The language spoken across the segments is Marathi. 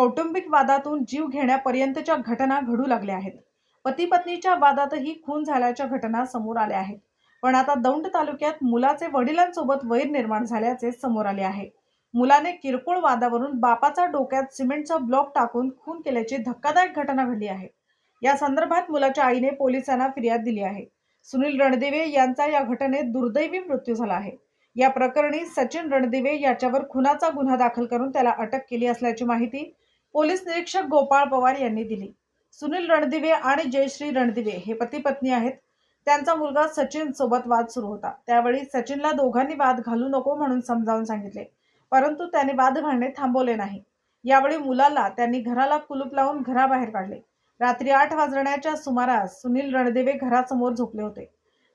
कौटुंबिक वादातून जीव घेण्यापर्यंतच्या घटना घडू लागल्या आहेत. पती पत्नीच्या वादातही खून झाल्याच्या घटना समोर आल्या आहेत. पण आता दौंड तालुक्यात मुलाचे वडिलांसोबत वैर निर्माण झाल्याचे समोर आले आहे. मुलाने किरकोळ वादावरून बापाचा डोक्यात सिमेंटचा ब्लॉक टाकून खून केल्याची धक्कादायक घटना घडली आहे. या संदर्भात मुलाच्या आईने पोलिसांना फिर्याद दिली आहे. सुनील रणदिवे यांचा या घटनेत दुर्दैवी मृत्यू झाला आहे. या प्रकरणी सचिन रणदिवे याच्यावर खुनाचा गुन्हा दाखल करून त्याला अटक केली असल्याची माहिती पोलीस निरीक्षक गोपाळ पवार यांनी दिली. सुनील रणदिवे आणि जयश्री रणदिवे हे पती पत्नी आहेत. त्यांचा मुलगा सचिन सोबत वाद सुरू होता. त्यावेळी सचिनला दोघांनी वाद घालू नको म्हणून समजावून सांगितले. परंतु त्याने वाद घालणे थांबवले नाही. यावेळी मुलाला त्यांनी घराला कुलूप लावून घराबाहेर काढले. रात्री आठ वाजण्याच्या सुमारास सुनील रणदिवे घरासमोर झोपले होते.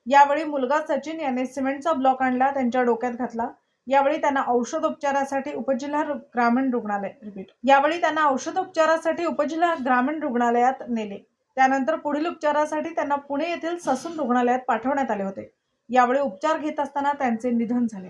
यावेळी मुलगा सचिन याने सिमेंटचा ब्लॉक आणला त्यांच्या डोक्यात घातला. यावेळी त्यांना औषधोपचारासाठी उपजिल्हा ग्रामीण रुग्णालय रिपीट यावेळी त्यांना औषधोपचारासाठी उपजिल्हा ग्रामीण रुग्णालयात नेले. त्यानंतर पुढील उपचारासाठी त्यांना पुणे येथील ससून रुग्णालयात पाठवण्यात आले होते. यावेळी उपचार घेत असताना त्यांचे निधन झाले.